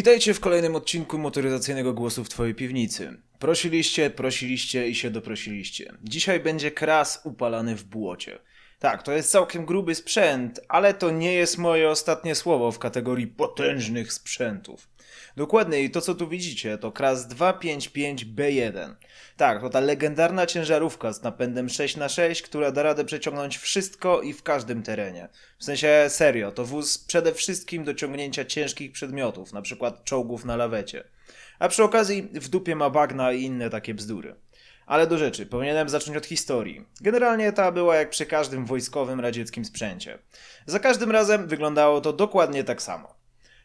Witajcie w kolejnym odcinku motoryzacyjnego głosu w Twojej piwnicy. Prosiliście, prosiliście i się doprosiliście. Dzisiaj będzie kras upalany w błocie. Tak, to jest całkiem gruby sprzęt, ale to nie jest moje ostatnie słowo w kategorii potężnych sprzętów. Dokładniej, to co tu widzicie, to kras 255B1. Tak, to ta legendarna ciężarówka z napędem 6x6, która da radę przeciągnąć wszystko i w każdym terenie. W sensie serio, to wóz przede wszystkim do ciągnięcia ciężkich przedmiotów, przykład czołgów na lawecie. A przy okazji w dupie ma bagna i inne takie bzdury. Ale do rzeczy, powinienem zacząć od historii. Generalnie ta była jak przy każdym wojskowym radzieckim sprzęcie. Za każdym razem wyglądało to dokładnie tak samo.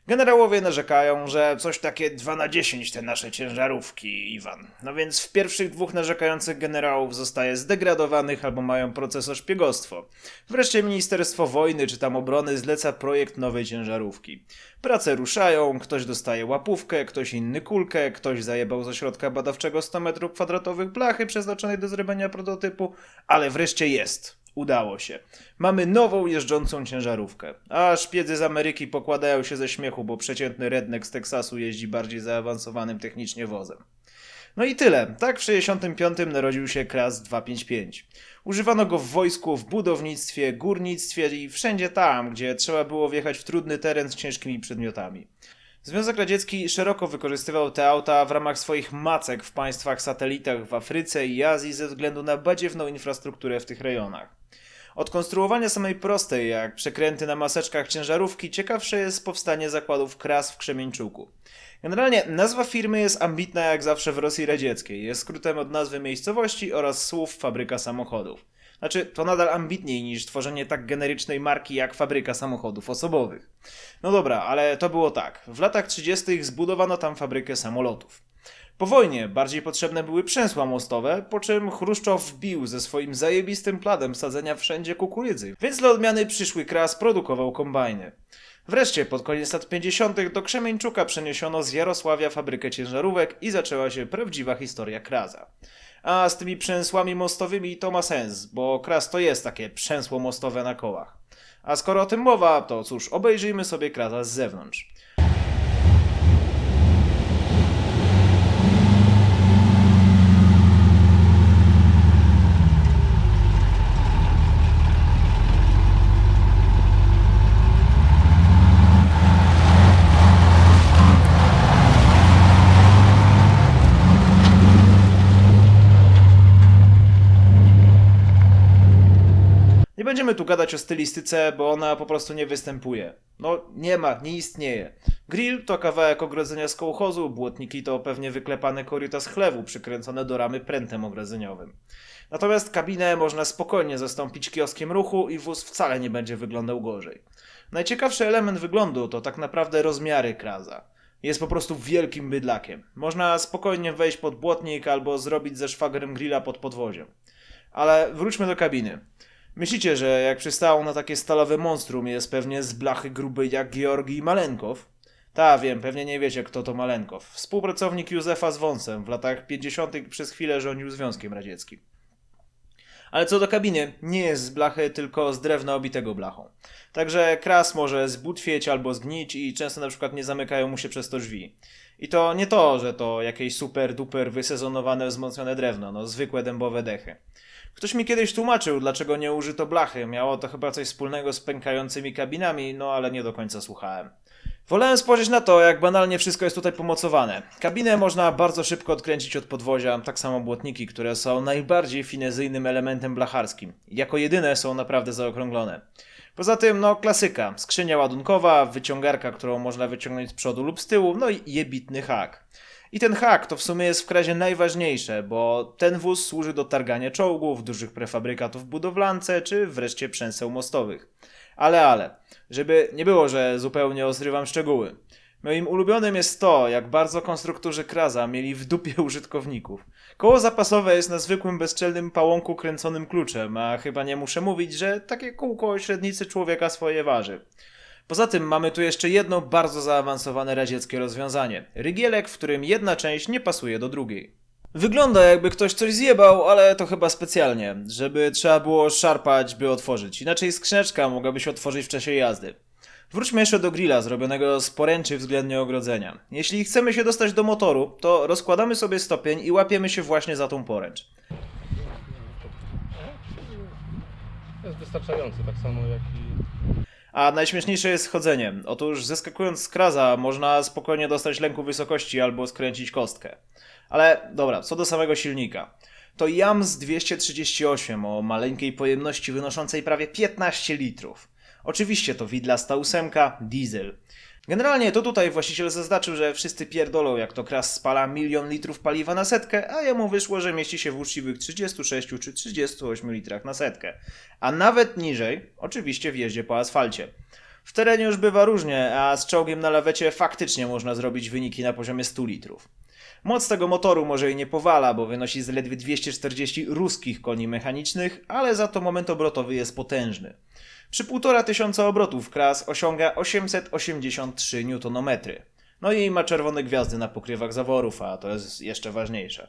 Generałowie narzekają, że coś takie 2 na 10 te nasze ciężarówki, Iwan. No więc w pierwszych dwóch narzekających generałów zostaje zdegradowanych albo mają proces o szpiegostwo. Wreszcie Ministerstwo Wojny czy tam obrony zleca projekt nowej ciężarówki. Prace ruszają, ktoś dostaje łapówkę, ktoś inny kulkę, ktoś zajebał z ośrodka badawczego 100 metrów kwadratowych blachy przeznaczonej do zrobienia prototypu, ale wreszcie jest. Udało się. Mamy nową jeżdżącą ciężarówkę. A szpiedzy z Ameryki pokładają się ze śmiechu, bo przeciętny redneck z Teksasu jeździ bardziej zaawansowanym technicznie wozem. No i tyle. Tak w 65 narodził się Kras 255. Używano go w wojsku, w budownictwie, górnictwie i wszędzie tam, gdzie trzeba było wjechać w trudny teren z ciężkimi przedmiotami. Związek Radziecki szeroko wykorzystywał te auta w ramach swoich macek w państwach satelitach w Afryce i Azji ze względu na badziewną infrastrukturę w tych rejonach. Od konstruowania samej prostej, jak przekręty na maseczkach ciężarówki, ciekawsze jest powstanie zakładów Kras w Krzemieńczuku. Generalnie nazwa firmy jest ambitna jak zawsze w Rosji radzieckiej. Jest skrótem od nazwy miejscowości oraz słów fabryka samochodów. Znaczy, to nadal ambitniej niż tworzenie tak generycznej marki jak fabryka samochodów osobowych. No dobra, ale to było tak. W latach 30. zbudowano tam fabrykę samolotów. Po wojnie bardziej potrzebne były przęsła mostowe, po czym Chruszczow wbił ze swoim zajebistym planem sadzenia wszędzie kukurydzy, więc dla odmiany przyszły kras produkował kombajny. Wreszcie pod koniec lat 50. do Krzemieńczuka przeniesiono z Jarosławia fabrykę ciężarówek i zaczęła się prawdziwa historia kraza. A z tymi przęsłami mostowymi to ma sens, bo kras to jest takie przęsło mostowe na kołach. A skoro o tym mowa, to cóż, obejrzyjmy sobie kraza z zewnątrz. Nie będziemy tu gadać o stylistyce, bo ona po prostu nie występuje. No, nie ma, nie istnieje. Grill to kawałek ogrodzenia z kołchozu, błotniki to pewnie wyklepane koryta z chlewu przykręcone do ramy prętem ogrodzeniowym. Natomiast kabinę można spokojnie zastąpić kioskiem ruchu i wóz wcale nie będzie wyglądał gorzej. Najciekawszy element wyglądu to tak naprawdę rozmiary kraza. Jest po prostu wielkim bydlakiem. Można spokojnie wejść pod błotnik albo zrobić ze szwagrem grilla pod podwoziem. Ale wróćmy do kabiny. Myślicie, że jak przystało na takie stalowe monstrum jest pewnie z blachy grubej jak Georgii Malenkow? Ta, wiem, pewnie nie wiecie kto to Malenkow. Współpracownik Józefa z Wąsem w latach 50. przez chwilę rządził Związkiem Radzieckim. Ale co do kabiny, nie jest z blachy, tylko z drewna obitego blachą. Także kras może zbutwieć albo zgnić i często na przykład nie zamykają mu się przez to drzwi. I to nie to, że to jakieś super duper wysezonowane, wzmocnione drewno, no zwykłe dębowe dechy. Ktoś mi kiedyś tłumaczył, dlaczego nie użyto blachy. Miało to chyba coś wspólnego z pękającymi kabinami, no ale nie do końca słuchałem. Wolałem spojrzeć na to, jak banalnie wszystko jest tutaj pomocowane. Kabinę można bardzo szybko odkręcić od podwozia, tak samo błotniki, które są najbardziej finezyjnym elementem blacharskim. Jako jedyne są naprawdę zaokrąglone. Poza tym, no klasyka, skrzynia ładunkowa, wyciągarka, którą można wyciągnąć z przodu lub z tyłu, no i jebitny hak. I ten hak to w sumie jest w krazie najważniejsze, bo ten wóz służy do targania czołgów, dużych prefabrykatów w budowlance, czy wreszcie przęseł mostowych. Ale, ale, żeby nie było, że zupełnie ozrywam szczegóły. Moim ulubionym jest to, jak bardzo konstruktorzy Kraza mieli w dupie użytkowników. Koło zapasowe jest na zwykłym bezczelnym pałąku kręconym kluczem, a chyba nie muszę mówić, że takie kółko średnicy człowieka swoje waży. Poza tym mamy tu jeszcze jedno bardzo zaawansowane radzieckie rozwiązanie. Rygielek, w którym jedna część nie pasuje do drugiej. Wygląda jakby ktoś coś zjebał, ale to chyba specjalnie, żeby trzeba było szarpać, by otworzyć. Inaczej skrzyneczka mogłaby się otworzyć w czasie jazdy. Wróćmy jeszcze do grilla zrobionego z poręczy względnie ogrodzenia. Jeśli chcemy się dostać do motoru, to rozkładamy sobie stopień i łapiemy się właśnie za tą poręcz. Jest wystarczający, tak samo jak i A najśmieszniejsze jest chodzenie. Otóż zeskakując z kraza można spokojnie dostać lęku wysokości albo skręcić kostkę. Ale dobra, co do samego silnika. To Jams 238 o maleńkiej pojemności wynoszącej prawie 15 litrów. Oczywiście to widlasta ósemka, diesel. Generalnie to tutaj właściciel zaznaczył, że wszyscy pierdolą jak to kras spala milion litrów paliwa na setkę, a jemu wyszło, że mieści się w uczciwych 36 czy 38 litrach na setkę. A nawet niżej, oczywiście w jeździe po asfalcie. W terenie już bywa różnie, a z czołgiem na lawecie faktycznie można zrobić wyniki na poziomie 100 litrów. Moc tego motoru może jej nie powala, bo wynosi zaledwie 240 ruskich koni mechanicznych, ale za to moment obrotowy jest potężny. Przy 1500 obrotów kras osiąga 883 Nm. No i ma czerwone gwiazdy na pokrywach zaworów, a to jest jeszcze ważniejsze.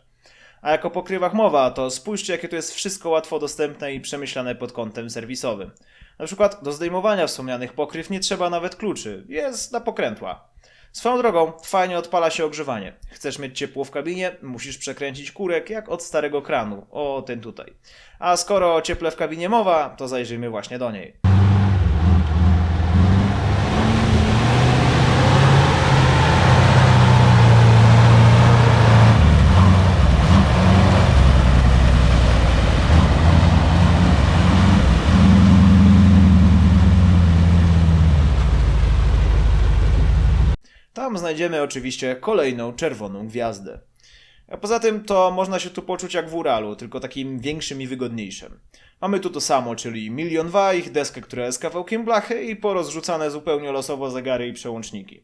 A jak o pokrywach mowa, to spójrzcie, jakie to jest wszystko łatwo dostępne i przemyślane pod kątem serwisowym. Na przykład do zdejmowania wspomnianych pokryw nie trzeba nawet kluczy, jest na pokrętła. Swoją drogą, fajnie odpala się ogrzewanie. Chcesz mieć ciepło w kabinie, musisz przekręcić kurek jak od starego kranu, o ten tutaj. A skoro o cieple w kabinie mowa, to zajrzyjmy właśnie do niej. Znajdziemy oczywiście kolejną czerwoną gwiazdę. A poza tym to można się tu poczuć jak w Uralu, tylko takim większym i wygodniejszym. Mamy tu to samo, czyli milion wajch, deskę, która jest kawałkiem blachy i porozrzucane zupełnie losowo zegary i przełączniki.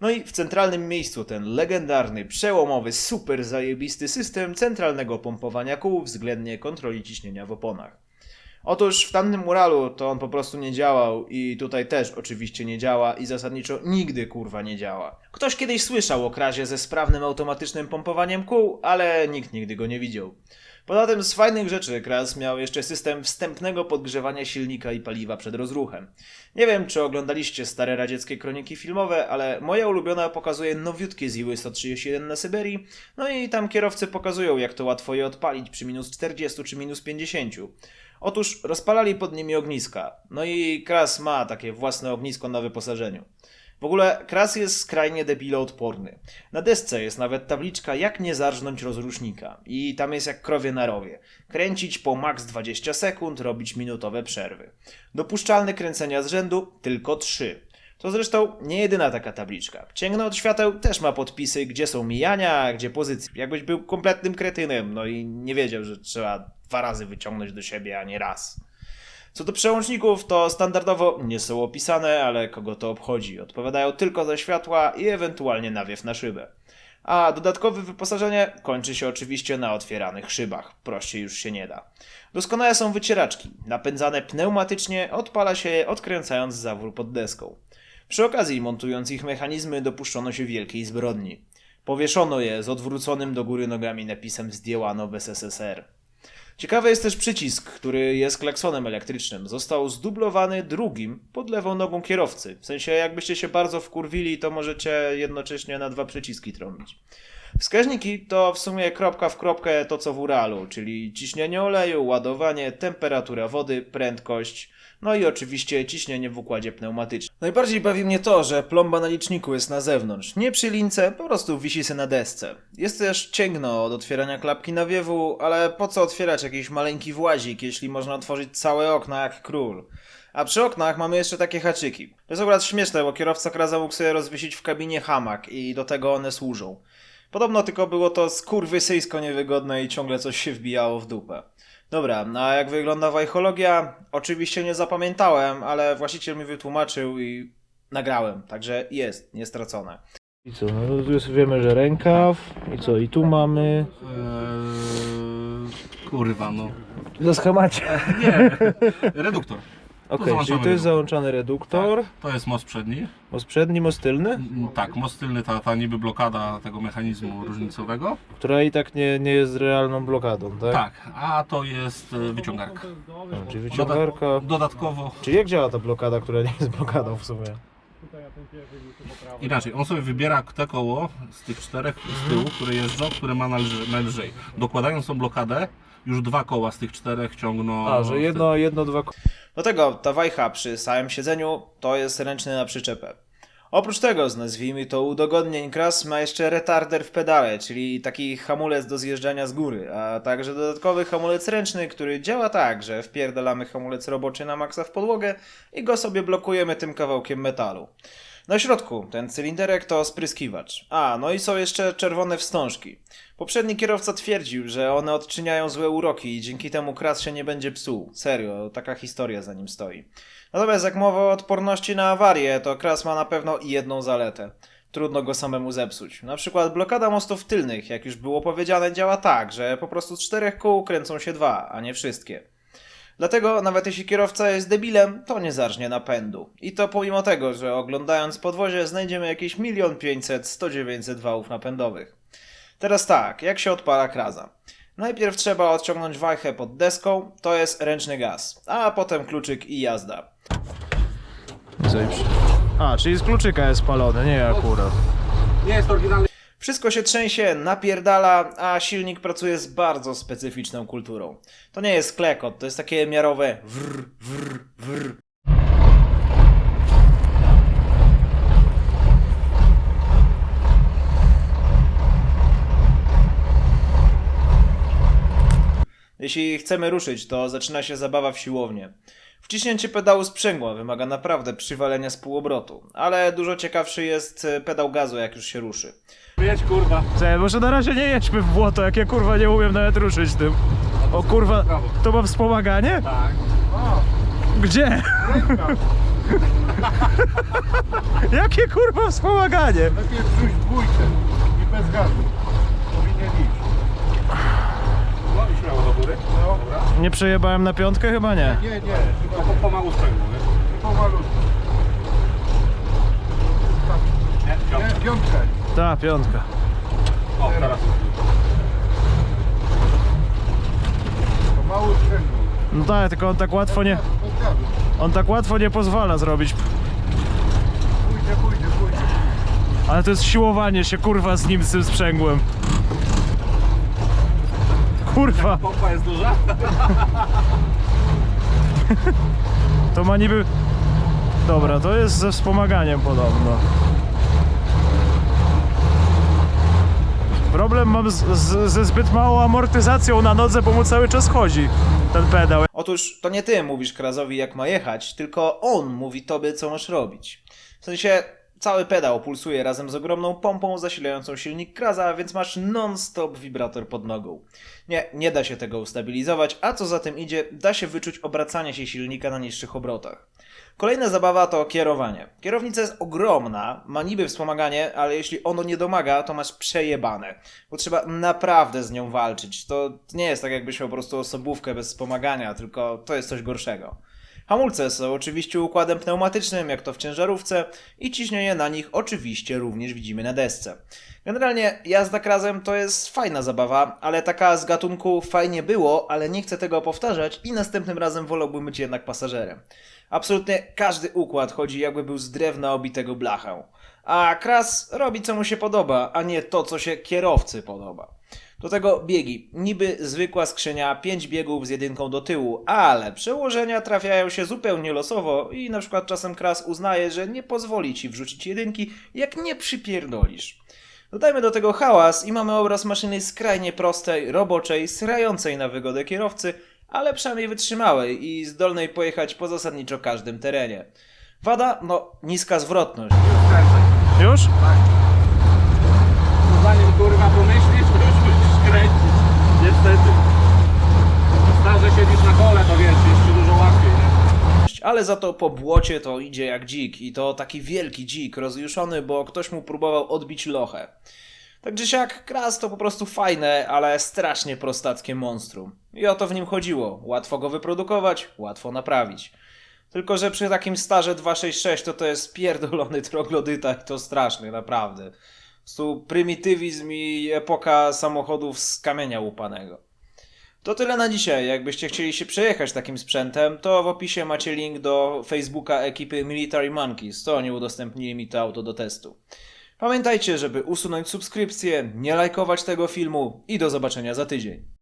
No i w centralnym miejscu ten legendarny, przełomowy, super zajebisty system centralnego pompowania kół względnie kontroli ciśnienia w oponach. Otóż w tamtym muralu to on po prostu nie działał i tutaj też oczywiście nie działa i zasadniczo nigdy kurwa nie działa. Ktoś kiedyś słyszał o krazie ze sprawnym automatycznym pompowaniem kół, ale nikt nigdy go nie widział. Poza tym z fajnych rzeczy Kras miał jeszcze system wstępnego podgrzewania silnika i paliwa przed rozruchem. Nie wiem, czy oglądaliście stare radzieckie kroniki filmowe, ale moja ulubiona pokazuje nowiutkie Ziły 131 na Syberii, no i tam kierowcy pokazują, jak to łatwo je odpalić przy minus 40 czy minus 50. Otóż rozpalali pod nimi ogniska. No i Kras ma takie własne ognisko na wyposażeniu. W ogóle Kras jest skrajnie debiloodporny. Na desce jest nawet tabliczka jak nie zarżnąć rozrusznika. I tam jest jak krowie na rowie. Kręcić po maks 20 sekund, robić minutowe przerwy. Dopuszczalne kręcenia z rzędu tylko 3. To zresztą nie jedyna taka tabliczka. Cięgno od świateł też ma podpisy, gdzie są mijania, gdzie pozycje. Jakbyś był kompletnym kretynem, no i nie wiedział, że trzeba dwa razy wyciągnąć do siebie, a nie raz. Co do przełączników, to standardowo nie są opisane, ale kogo to obchodzi. Odpowiadają tylko za światła i ewentualnie nawiew na szybę. A dodatkowe wyposażenie kończy się oczywiście na otwieranych szybach. Prościej już się nie da. Doskonałe są wycieraczki. Napędzane pneumatycznie odpala się je odkręcając zawór pod deską. Przy okazji montując ich mechanizmy dopuszczono się wielkiej zbrodni. Powieszono je z odwróconym do góry nogami napisem zdjęłano w SSSR. Ciekawy jest też przycisk, który jest klaksonem elektrycznym. Został zdublowany drugim pod lewą nogą kierowcy. W sensie, jakbyście się bardzo wkurwili, to możecie jednocześnie na dwa przyciski trąbić. Wskaźniki to w sumie kropka w kropkę to co w Uralu, czyli ciśnienie oleju, ładowanie, temperatura wody, prędkość, no i oczywiście ciśnienie w układzie pneumatycznym. Najbardziej bawi mnie to, że plomba na liczniku jest na zewnątrz, nie przy lince, po prostu wisi się na desce. Jest też cięgno od otwierania klapki nawiewu, ale po co otwierać jakiś maleńki włazik, jeśli można otworzyć całe okna jak król. A przy oknach mamy jeszcze takie haczyki. To jest akurat śmieszne, bo kierowca Kraza mógł sobie rozwiesić w kabinie hamak i do tego one służą. Podobno tylko było to skurwysyjsko niewygodne i ciągle coś się wbijało w dupę. Dobra, a jak wygląda wajchologia? Oczywiście nie zapamiętałem, ale właściciel mi wytłumaczył i nagrałem, także jest, niestracone. I co, no tu jest, wiemy, że rękaw i co, i tu mamy... Eee, kurwa, no. Za schemacie. Nie, reduktor. Okej, załączamy czyli to jest reduktor. załączany reduktor, To jest most przedni. most przedni, most tylny, Mm, Tak, most tylny, ta, ta niby blokada tego mechanizmu różnicowego. która i tak nie, nie jest realną blokadą, tak? Tak, a to jest e, wyciągarka. No, czyli wyciągarka. Dodatkowo, Czyli jak działa ta blokada, która nie jest blokadą w sumie? Inaczej, on sobie wybiera te koło z tych czterech z tyłu, które jeżdżą, które ma nalży- najlżej. Dokładając tą blokadę, już dwa koła z tych czterech ciągną. A, że jedno, jedno, dwa... Do tego ta wajcha przy samym siedzeniu to jest ręczny na przyczepę. Oprócz tego, z nazwijmy to udogodnień kras, ma jeszcze retarder w pedale, czyli taki hamulec do zjeżdżania z góry, a także dodatkowy hamulec ręczny, który działa tak, że wpierdalamy hamulec roboczy na maksa w podłogę i go sobie blokujemy tym kawałkiem metalu. Na środku ten cylinderek to spryskiwacz. A, no i są jeszcze czerwone wstążki. Poprzedni kierowca twierdził, że one odczyniają złe uroki i dzięki temu kras się nie będzie psuł. Serio, taka historia za nim stoi. Natomiast jak mowa o odporności na awarię, to kras ma na pewno jedną zaletę. Trudno go samemu zepsuć. Na przykład blokada mostów tylnych, jak już było powiedziane, działa tak, że po prostu z czterech kół kręcą się dwa, a nie wszystkie. Dlatego nawet jeśli kierowca jest debilem, to nie zarżnie napędu. I to pomimo tego, że oglądając podwozie znajdziemy jakieś 1 500 100 900 wałów napędowych. Teraz tak, jak się odpala kraza? Najpierw trzeba odciągnąć wajchę pod deską, to jest ręczny gaz, a potem kluczyk i jazda. Zajebiście. A, czyli z kluczyka jest spalony, nie akurat. Nie jest oryginalny. Wszystko się trzęsie, napierdala, a silnik pracuje z bardzo specyficzną kulturą. To nie jest klekot, to jest takie miarowe wr, wr, wr. Jeśli chcemy ruszyć, to zaczyna się zabawa w siłownię. Wciśnięcie pedału sprzęgła wymaga naprawdę przywalenia z półobrotu, ale dużo ciekawszy jest e, pedał gazu, jak już się ruszy. Jedź kurwa. Słuchaj, może na razie nie jedźmy w błoto, jak ja kurwa nie umiem nawet ruszyć tym. O kurwa, to ma wspomaganie? Tak. Gdzie? Jakie kurwa wspomaganie? Najpierw wrzuć dwójkę i bez gazu. Powinien iść. No i śmiało do góry. No. Dobra. Nie przejebałem na piątkę? Chyba nie. Nie, nie, Tylko po, pomału sprzęgło, nie? pomalutku. Nie, piątka. Ta, piątka. O, teraz sprzęgło. No tak, tylko on tak łatwo nie... On tak łatwo nie pozwala zrobić. Pójdzie, pójdzie, pójdzie. Ale to jest siłowanie się kurwa z nim, z tym sprzęgłem. Kurwa, Pompa jest duża? to ma niby... Dobra, to jest ze wspomaganiem podobno. Problem mam z, z, ze zbyt małą amortyzacją na nodze, bo mu cały czas chodzi ten pedał. Otóż to nie ty mówisz Krazowi jak ma jechać, tylko on mówi tobie co masz robić. W sensie cały pedał pulsuje razem z ogromną pompą zasilającą silnik Kraza, więc masz non-stop wibrator pod nogą. Nie, nie da się tego ustabilizować, a co za tym idzie, da się wyczuć obracanie się silnika na niższych obrotach. Kolejna zabawa to kierowanie. Kierownica jest ogromna, ma niby wspomaganie, ale jeśli ono nie domaga, to masz przejebane. Bo trzeba naprawdę z nią walczyć. To nie jest tak jakbyś miał po prostu osobówkę bez wspomagania, tylko to jest coś gorszego. Hamulce są oczywiście układem pneumatycznym, jak to w ciężarówce, i ciśnienie na nich oczywiście również widzimy na desce. Generalnie jazda krazem to jest fajna zabawa, ale taka z gatunku fajnie było, ale nie chcę tego powtarzać i następnym razem wolałbym być jednak pasażerem. Absolutnie każdy układ chodzi jakby był z drewna obitego blachą. A kras robi co mu się podoba, a nie to co się kierowcy podoba. Do tego biegi. Niby zwykła skrzynia, 5 biegów z jedynką do tyłu, ale przełożenia trafiają się zupełnie losowo i na przykład czasem kras uznaje, że nie pozwoli ci wrzucić jedynki, jak nie przypierdolisz. Dodajmy do tego hałas i mamy obraz maszyny skrajnie prostej, roboczej, srającej na wygodę kierowcy, ale przynajmniej wytrzymałej i zdolnej pojechać po zasadniczo każdym terenie. Wada? No, niska zwrotność. Już? Zanim kurwa pomyślisz, to już musisz kręcić. Niestety. Starze siedzisz na kole, to wiesz, jest ci dużo łatwiej, nie? Ale za to po błocie to idzie jak dzik i to taki wielki dzik, rozjuszony, bo ktoś mu próbował odbić lochę. Także siak, Kras to po prostu fajne, ale strasznie prostackie monstrum. I o to w nim chodziło. Łatwo go wyprodukować, łatwo naprawić. Tylko, że przy takim starze 266 to to jest pierdolony troglodyta i to straszny, naprawdę. Po prostu prymitywizm i epoka samochodów z kamienia łupanego. To tyle na dzisiaj. Jakbyście chcieli się przejechać takim sprzętem, to w opisie macie link do Facebooka ekipy Military Monkeys, to oni udostępnili mi to auto do testu. Pamiętajcie, żeby usunąć subskrypcję, nie lajkować tego filmu i do zobaczenia za tydzień.